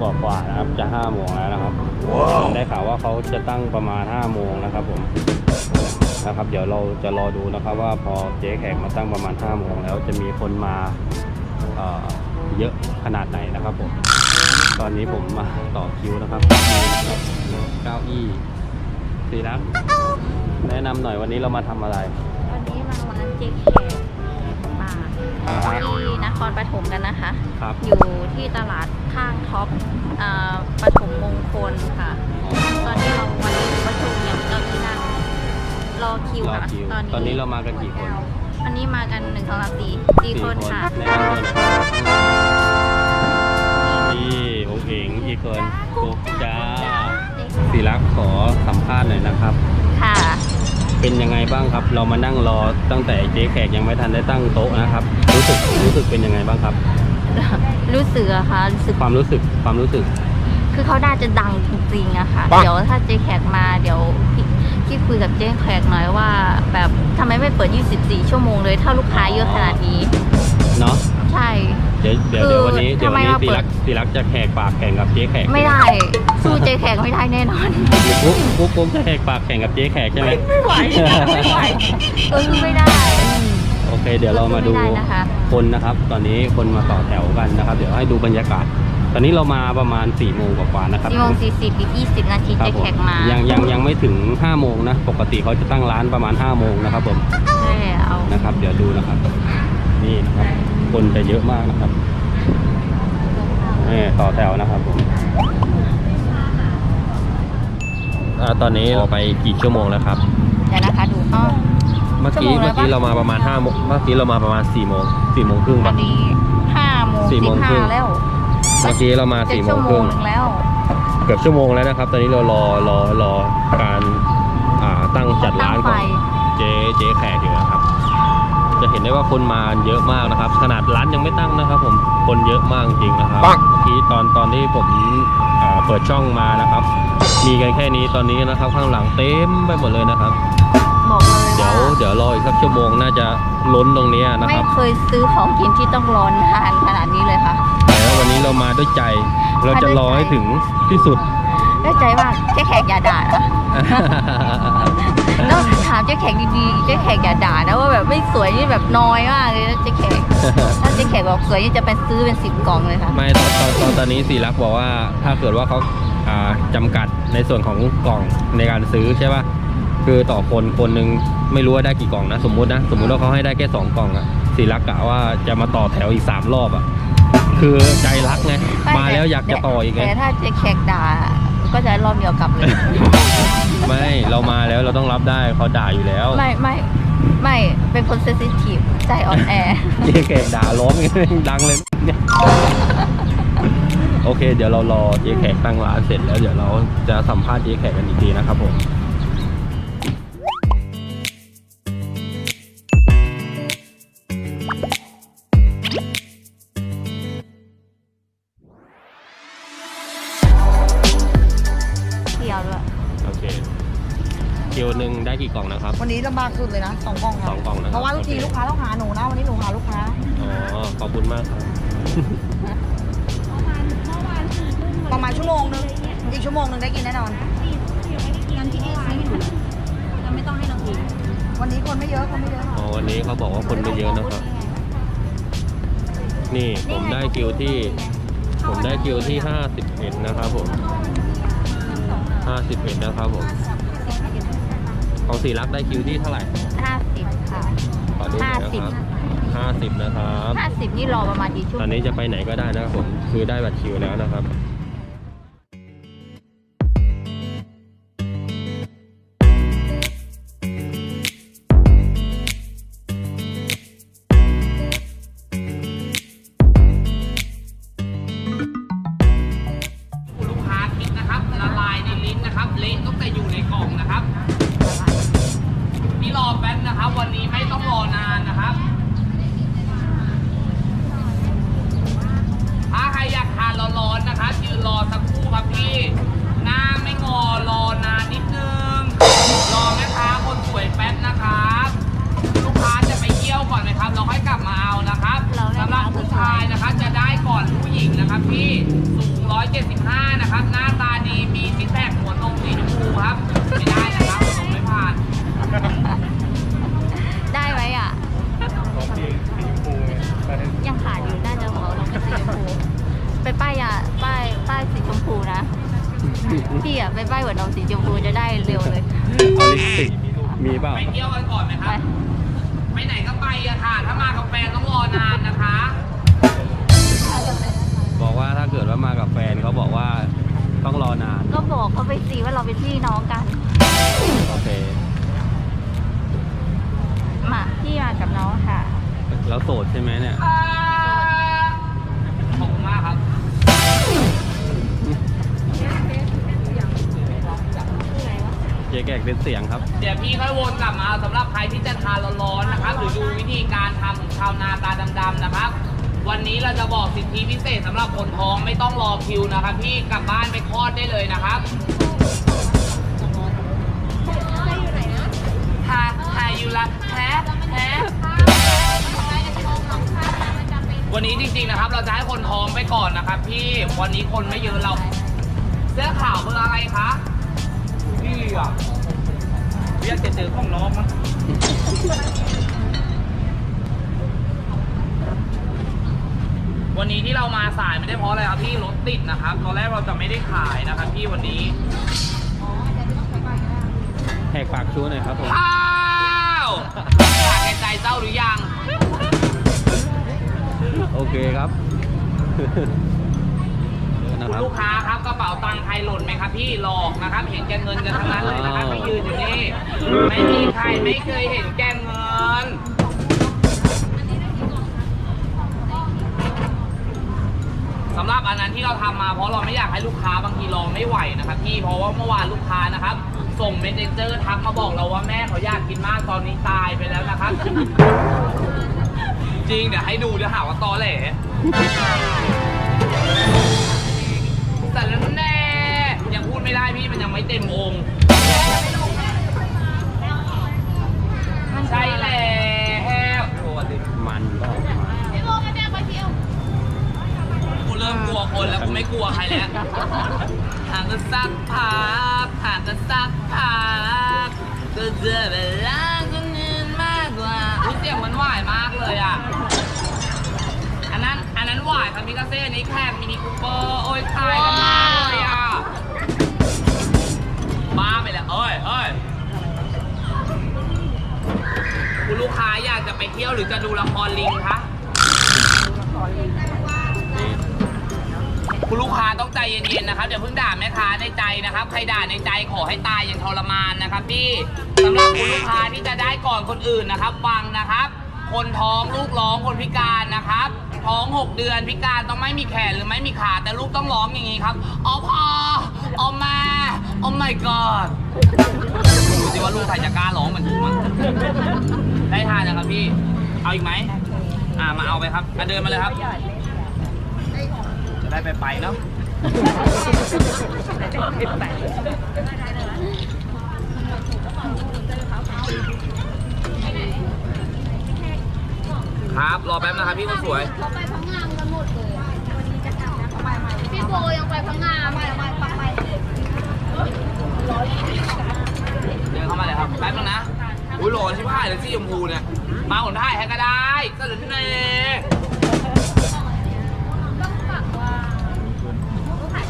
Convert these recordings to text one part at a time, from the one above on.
กว่าๆนะครับ จะ5โมงแล้วนะครับ ได้ข่าวว่าเขาจะตั้งประมาณ5โมงนะครับผมนะครับ เดี๋ยวเราจะรอดูนะครับว่าพอเจ๊แขกมาตั้งประมาณ5โมงแล้วจะมีคนมาเอ่อเยอะขนาดไหนนะครับผมตอนนี้ผมมาต่อคิวนะครับเก้าอี้สีรักแนะนำหน่อยวันนี้เรามาทำอะไร วันนี้มาร้านเจ๊แขกมาอ่าฮะ ที่นครปฐมกันนะคะ ครับอยู่ที่ตลาดข้างท็อปอ่าปฐมมงคลค่ะ ตอนนี้เราวันนี้ประชุมเนี่ยเราที่นั่งรอคิวรอค่ะคิวตอนนี้ตอนนี้เรามากันกี่คนวันนี้มากันหนึ่งสองสามสี่สี่คนค่ะแนะนำตัวหน่อยครับนี่องค์เองอีกคนกุ๊กจ้าสีรักขอสัมภาษณ์หน่อยนะครับ ค่ะ เป็นยังไงบ้างครับ เรามานั่งรอตั้งแต่เจ๊แขกยังไม่ทันได้ตั้งโต๊ะนะครับ รู้สึกรู้สึกเป็นยังไงบ้างครับ รู้สึกอะค่ะรู้สึกความรู้สึกความรู้สึก คือเขาน่าจะดังจริงๆอะค่ะปังเดี๋ยวถ้าเจ๊แขกมาเดี๋ยวพี่พี่คุยกับเจ๊แขกหน่อยว่า แบบทำไมไม่เปิด 24 ชั่วโมงเลยถ้าลูกค้าเยอะขนาดนี้ เนาะใช่ เดี๋ยวเดี๋ยวคือเดี๋ยววันนี้เดี๋ยววันนี้ทำไมมาสีเปิด รักสีรักจะแขกปากแข่งกับเจ๊แขกไม่ได้ สู้เจ๊แขกไม่ได้แน่นอนกุ๊กกุ๊กกุ๊กจะแขกปากแข่งกับเจ๊แขกใช่ไหมไม่ไหวไม่ไหวเออไม่ได้ โอเค เดี๋ยวเรามาดูไม่ได้นะคะ คนนะครับ ตอนนี้คนมาต่อแถวกันนะครับ เดี๋ยวให้ดูบรรยากาศ ตอนนี้เรามาประมาณ4ี่โมงกว่าๆนะครับ สี่โมงสี่สิบอีกยี่สิบนาทีครับเจ๊ผมแขกมายังยังยังไม่ถึง5้าโมงนะ ปกติเขาจะตั้งร้านประมาณ5้าโมงนะครับผมใช่เอานะครับ เดี๋ยวดูนะครับนี่นะ ครับคนจะเยอะมากนะครับนี่ต่อแถวนะครับผมอ่าตอนนี้เราไปกี่ชั่วโมงแล้วครับเดี๋ยวนะคะดูอ้อเมื่อกี้ชั่วโมงแล้เมื่วอปะ กี้เรามาประมาณ5โมงเมื่อกี้เรามาประมาณ4โมง4โมงครึ่งพอป่ะดีห้าโมงสี่สิโมบงครึ่ห้าง แล้วเมื่อกี้เรามาเจ็ด4โมชั่วงโมครึ่งงหนึ่งแล้ว เกือบชั่วโมงแล้วนะครับ ตอนนี้เรารอรอรอการอ่าตั้งจัดร้านของเจ๊เจ๊แขกอยู่นะครับ จะเห็นได้ว่าคนมาเยอะมากนะครับ ขนาดร้านยังไม่ตั้งนะครับ ผมคนเยอะมากจริงนะครับเมื่อกี้ตอนตอนที่ผมอ่าเปิดช่องมานะครับ มีกันแค่นี้ตอนนี้นะครับ ข้างหลังเต็มไปหมดเลยนะครับบอกเลยเดี๋ยวว่าเดี๋ยวรออีกสักชั่วโมงน่าจะล้นตรงนี้นะไม่ครับเคยซื้อของกินที่ต้องรอนานขนาดนี้เลยค่ะแต่ว่าวันนี้เรามาด้วยใจเราจะรอให้ถึงที่สุดได้ใจว่าเจ๊แขกอย่าด่านะแล้วถามเจ๊แขกดีๆเจ๊แขกอย่าด่านะว่าแบบไม่สวยนี่แบบน้อยมากเลยนะเจ๊แขก ถ้าเจ๊แขกบอกสวยนี่จะเป็นซื้อเป็นสิบกล่องเลยค่ะ ไม่ตอนตอนตอนตอนนี้สีรักบอกว่าถ้าเกิดว่าเขาอ่าจำกัดในส่วนของกล่องในการซื้อใช่ป่ะคือต่อคนคนหนึ่งไม่รู้ว่าได้กี่กล่องนะ สมมุตินะสมมุติว่าเขาให้ได้แค่สองกล่องอะสีรักกะว่าจะมาต่อแถวอีกสามรอบอะคือใจรักไงมาแล้วอยากจะต่ออีกไง แต่ถ้าเจ๊แขกด่าก็จะรอบเดียวกลับเลย ไม่เรามาแล้วเราต้องรับได้เขาด่าอยู่แล้วไม่ไม่ไม่เป็นคนเซนซิทีฟใจอ่อนแอเจ๊แขกด่าร้องดังเลยเนี่ยโอเค เดี๋ยวเรารอเจ๊แขกตั้งร้านเสร็จแล้วเดี๋ยวเราจะสัมภาษณ์เจ๊แขกกันอีกทีนะครับผม นะครับวันนี้ลำบากสุดเลยนะสองกล่องครับสองกล่องนะครับเพราะว่าทุกทีโอเค ลูกค้าต้องหาหนูนะวันนี้หนูหาลูกค้าอ๋อขอบคุณมากครับประมาณชั่วโมงนึงอีกชั่วโมงนึงได้กินแน่นอนวันนี้คนไม่เยอะคนไม่เยอะอ๋อวันนี้เขาบอกว่าคนไม่เยอะนะครับ นี่ผมได้คิวที่ ผมได้คิวที่ห้าสิบเอ็ดนะครับผมห้าสิบเอ็ดนะครับผม ของสีรักได้คิวที่เท่าไหร่ห้าสิบค่ะขอดูหน่อยนะครับห้าสิบนะครับ ห้าสิบนี่รอประมาณกี่ชั่วตโมอนงนี้จะไปไหนก็ได้นะครับผมคือได้บัตรคิวแล้วนะครับ ติก มีเปล่า ไปเที่ยวกันก่อนไหมคไปรับ ไปไหนก็ไปอะค่ะ ถ้ามากับแฟนต้องรอนานนะคะ บอกว่าถ้าเกิดว่ามากับแฟนเขาบอกว่าต้องรอนาน ก็บอกเขาไปสิว่าเราเป็นพี่น้องกัน โอเค มาพี่มากับน้องค่ะ แล้วโสดใช่ไหมเนี่ยข จ๊แกกเป็นเสียงครับ เดี๋ยวพี่ค่อยวนกลับมาสำหรับใครที่จะทานร้อนๆนะครับ หรือดูวิธีการทำของชาวนาตาดำๆนะครับ วันนี้เราจะบอกสิทธิพิเศษสำหรับคนท้องไม่ต้องรอคิวนะครับพี่กลับบ้านไปคลอดได้เลยนะครับฮาฮายูละแฮแฮวันนี้จริงๆนะครับ เราจะให้คนท้องไปก่อนนะครับ พี่วันนี้คนไม่เยอะเรา เสื้อขาวเบอร์อะไรคะ พี่อะเรียกจะเจอห้องน้องมั้งวันนี้ที่เรามาสายไม่ได้เพราะอะไรครับพี่รถติดนะครับตอนแรกเราจะไม่ได้ขายนะครับพี่วันนี้แหกปากชูหน่อยครับผมข้าวอยากแก่ใจเจ้าหรือยัง โอเคครับนะคุคณรับลูกค้าครับก ระเป๋าตังค์ใครหล่นไหมครับพี่หลอกนะครับ เห็นแกเงินกันทั้งนั้นเลยนะครับที่ยืนอยู่นี่ไม่มีใครไม่เคยเห็นแกเงินสำหรับอันนั้นที่เราทำมาเพราะเราไม่อยากให้ลูกค้าบางทีรอไม่ไหวนะครับพี่เพราะว่าเมื่อวานลูกค้านะครับ ส่งเมสเซนเจอร์ทักมาบอกเราว่าแม่เขาอยากกินมากตอนนี้ตายไปแล้วนะครับ จริงเดี๋ยวให้ดูเดี๋ยวหาว่าตอแหล ไม่ได้พี่มันยังไม่เต็มองค์ใช่แล้วโอ้ดิมันก็กูเริ่มกลัวคนแล้วกูไม่กลัวใครแล้วห่างกันสักพักห่างกันสักพักก็เจอเวลาคนอื่นมากกว่าอุ๊ยเสียงมันหวายมากเลยอะอันนั้นอันนั้นหวายคามิกาเซ่อันนี้แคบมินิคูเปอร์โอ้ยคล้ายกันมากเลยอะ เอ้ยเอ้ยคุณลูกค้าอยากจะไปเที่ยวหรือจะดูละครลิงคะคุณลูกค้าต้องใจเย็นๆนะครับอย่าเพิ่งด่าแม่ค้าในใจนะครับ ใครด่าในใจขอให้ตายอย่างทรมานนะครับพี่สำหรับคุณลูกค้าที่จะได้ก่อนคนอื่นนะครับฟังนะครับ คนท้องลูกร้องคนพิการนะครับ ท้อง 6 เดือนพิการต้องไม่มีแขนหรือไม่มีขาแต่ลูกต้องร้องอย่างนี้ครับอ๋อพออ๋อแม่ โอ้ my god ดูสิว่าลูกใครจะกล้าร้องเหมือนผมมั้งได้ทานนะครับพี่ เอาอีกไหม อ่ามาเอาไปครับอะเดินมาเลยครับ จะได้ไปไปเนาะครับรอแป๊บนะครับพี่คนสวยเขาไปพังงามกันหมดเลยวันนี้จะกลับนะไปไหมพี่โบยังไปพังงามไปไปไป เดินเข้ามาเลยครับ แป๊บนึงนะ อุ้ยหล่อชิบหายเลยสีชมพูเนี่ย มาหนถ่ายให้ก็ได้ก็เหลือที่ไหนต้องฝากว่าเขาถ่าย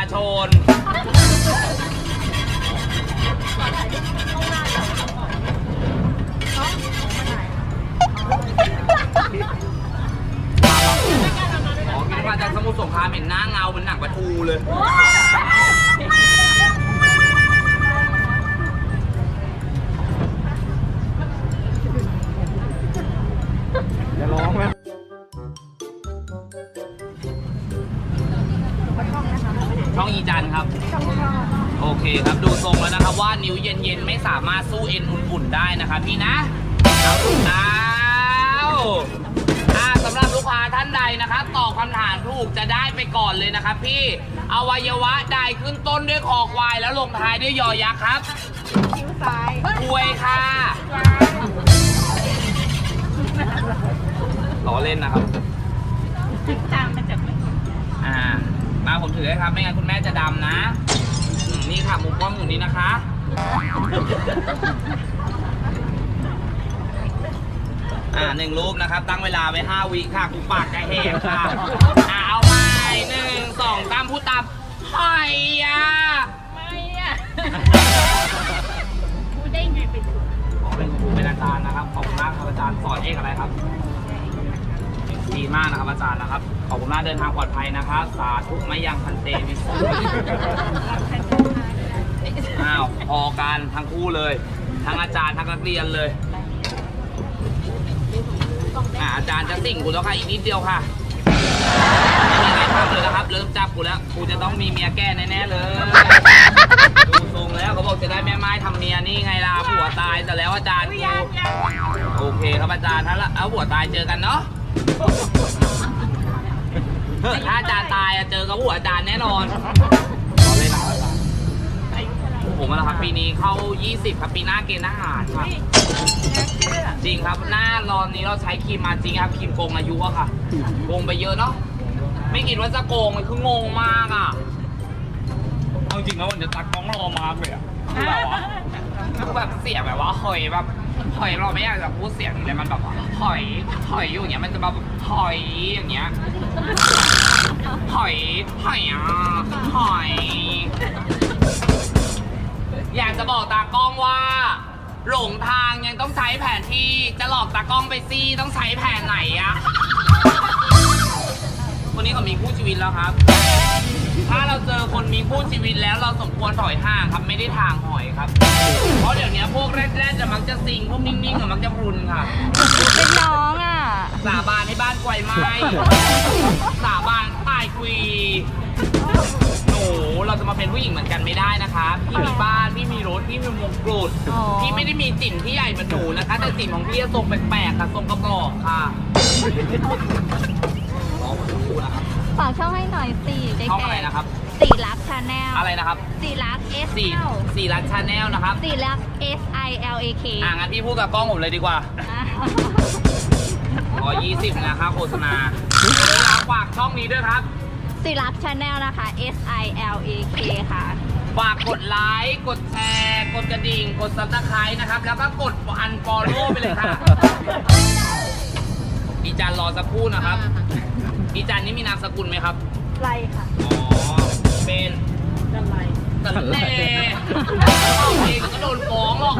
าชน อ๋อคิดว่าจากสมุทรสงครามเห็นหน้าเงาเหมือนหนังปลาทูเลย อย่าร้องนะ วนะครับว่านิ้วเย็นๆ ไม่สามารถสู้เอ็นอุ่นๆได้นะครับพี่นะเอาเอาอ่าสำหรับลูกค้าท่านใดนะครับตอบคำถามถูกจะได้ไปก่อนเลยนะครับพี่อวัยวะใดขึ้นต้นด้วยคอควายแล้วลงท้ายด้วยยอยักษ์ครับคิ้วซ้ายอวยค่ะล้อเล่นนะครับตามมาจากอ่ามาผมถือให้ครับ ไม่งั้นคุณแม่จะดำนะอืม นี่ค่ะ มุมกล้องอยู่นี้นะคะ อ่าหนึ่งรูปนะครับ ตั้งเวลาไว้ห้าวิค่ะกูปากจะแหกค่ะอ่าเอาใหม่หนึ่งสองสามพูดตามหอยอะไม่อะพูดได้ไงเป็นขอเป็นครูเป็นอาจารย์นะครับ ขอบคุณมากครับอาจารย์สอนเอกอะไรครับดีมากนะครับอาจารย์นะครับ ขอบคุณมากเดินทางปลอดภัยนะครับ สาธุไม่ยังพันเตมิสุ อ้าวพอกันทั้งคู่เลย ทั้งอาจารย์ทั้งนักเรียนเลยอ่าอาจารย์จะสิ่งกูแล้วค่ะอีกนิดเดียวค่ะไม่มีอะไรทำเลยนะครับ เริ่มจับกูแล้วกูจะต้องมีเมียแก้แน่ๆเลยดูทรงแล้วเขาบอกจะได้แม่ไม้ทำเมียนี่ไงล่ะผัวตายแต่แล้วอาจารย์กูโอเคครับอาจารย์ถ้าละเอาผัวตายเจอกันเนาะถ้าอาจารย์ตายอะเจอกับผัวอาจารย์แน่นอน ผมนะครับปีนี้เข้า 20 ครับปีหน้าเกณฑ์ทหารครับจริงครับหน้ารอนนี้เราใช้ครีมมาจริงครับครีมโกงอายุอะค่ะโกงไปเยอะเนาะไม่คิดว่าจะโกงมันคืองงมากอะเอาจริงแล้วมันจะตักกล้องรอมากเลยอะคือแบบว่าคือแบบเสียงแบบว่าหอยแบบหอยเราไม่อยากจะพูดเสียงเลยมันแบบว่าหอยหอยอยู่อย่างเงี้ยมันจะแบบหอยอย่างเงี้ยหอยหอยอะหอย อยากจะบอกตากล้องว่า หลงทางยังต้องใช้แผนที่จะหลอกตากล้องไปซี่ต้องใช้แผนไหนอะคนนี้เขามีคู่ชีวิตแล้วครับ ถ้าเราเจอคนมีคู่ชีวิตแล้วเราสมควรถอยห่างครับไม่ได้ทางหอยครับ เพราะเดี๋ยวนี้พวกแรกๆจะมักจะซิงพวกนิ่งๆอะมักจะพรุนค่ะ เป็นน้องอะ สาบานให้บ้านไกวไหมสาบานตายกุยห นูเราจะมาเป็นผู้หญิงเหมือนกันไม่ได้นะคะพี่มีบ้านพี่มีรถพี่มีมงกุฎอ๋อ พี่ไม่ได้มีจิ่มที่ใหญ่เหมือนหนูนะคะ แต่จิ่มของพี่จะทรงแปลกๆค่ะทรงกระบอกค่ะรอผมดูนะครับฝากช่องให้หน่อยสี่เด็กช่องอะไรนะครับ สี่รักชาแนลอะไรนะครับสี่รัก S สี่ L สี่รักชาแนลนะครับสี่รัก S I L A K อ่างั้นพี่พูดกับกล้องผมเลยดีกว่าขอ20 นะคะโฆษณาฝากช่องนี้ด้วยครับ สี่รักชาแนลนะคะ S I L A K ค่ะ ฝากกดไลค์ กดแชร์ กดกระดิ่ง กดซับสไครต์นะครับ แล้วก็กดอันฟอลโล่ไปเลยค่ะอีจันรอสักครู่นะครับอีจันนี่มีนามสกุลไหมครับ ไรค่ะอ๋อ เป็นจันไรสันเน่เอาเองก็โดนฟ้องหรอก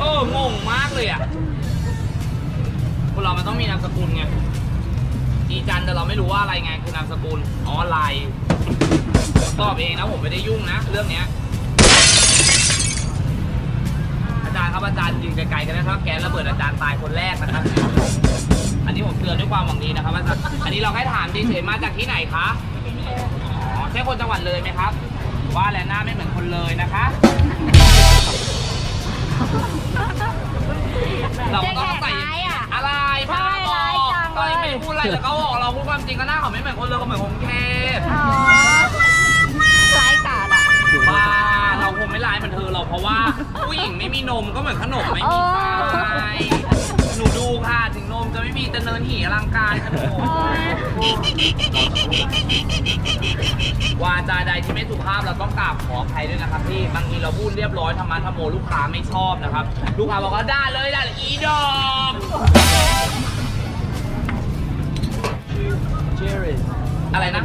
เอองงมากเลยอะคนเรามันต้องมีนามสกุลไง อีจันแต่เราไม่รู้ว่าอะไรไงคือนามสกุลอ๋อไลน์ตอบเองนะผมไม่ได้ยุ่งนะ เรื่องเนี้ย อาจารย์ครับอาจารย์ยืนไกลๆกันนะครับแกนระเบิดอาจารย์ตายคนแรกนะครับ อันนี้ผมเตือนด้วยความหวังดีนะครับอาจารย์อันนี้เราแค่ถามเฉยๆมาจากที่ไหนคะอ๋อใช่คนจังหวัดเลยไหมครับ ว่าแล้วหน้าไม่เหมือนคนเลยนะคะ เราก็ต้อง บอร้ายกจังก็ยังเลยไม่ได้พูดอะไรแต่เขาบอกเราพูดความจริงก็หน้าเขาไม่เหมือนคนเลยเขาเหมือนผมเคอ๋อไร้กาดอะ บ้าเราคงไม่ร้ายเหมือนเธอหรอกเพราะว่าผู้หญิงไม่มีนมก็เหมือนขนมไม่มีไฟหนูดูค่ะถึงนมจะไม่มีแต่เนินหีอลังการขนมวาจาใดที่ไม่สุภาพเราต้องกราบขออภัยด้วยนะครับพี่บางทีเราพูดเรียบร้อยธรรมะธรรมโมลูกค้าไม่ชอบนะครับ ลูกค้าบอกว่าได้เลยได้เลยอีดอ อะไรนะ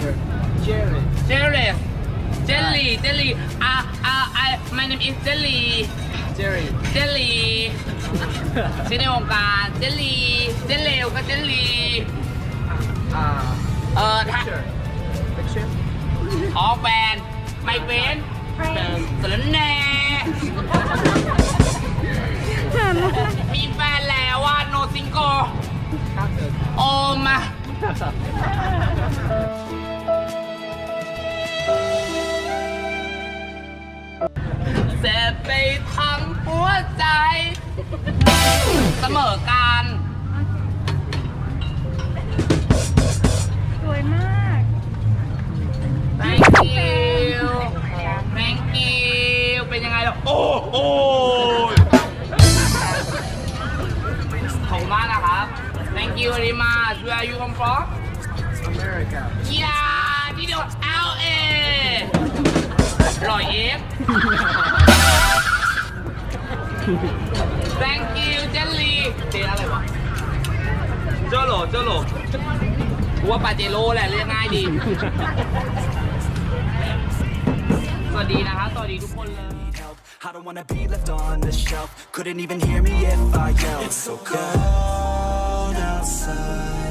เจเรสเจลลี่เจลลี่อ่าอ่า I my name is เจลลี่เจลลี่ชื่อในวงการเจลลี่เจลเลวก็เจลลี่เออถ้าอ๋อแฟนไม่เป็นสารแหน่ มีแฟนแล้วว่า no single โอมา เจ็บไปทั้งหัวใจ เสมอกันสวยมาก thank you thank you เป็นยังไงล่ะโอ้โหขอบคุณมากนะครับ thank you very much where are you come from America. yeah ทีเดียวเอาเอร่อยเอฟ thank you เจลลี่เจอะไรวะเจ้าโหลเจ้าโหลกูว่าปาเจโร่แหละเรียกง่ายดี สวัสดีนะครับสวัสดีทุกคนเลย help. I don't wanna be left on the shelf. Couldn't even hear me if I yelled. It's so cold outside.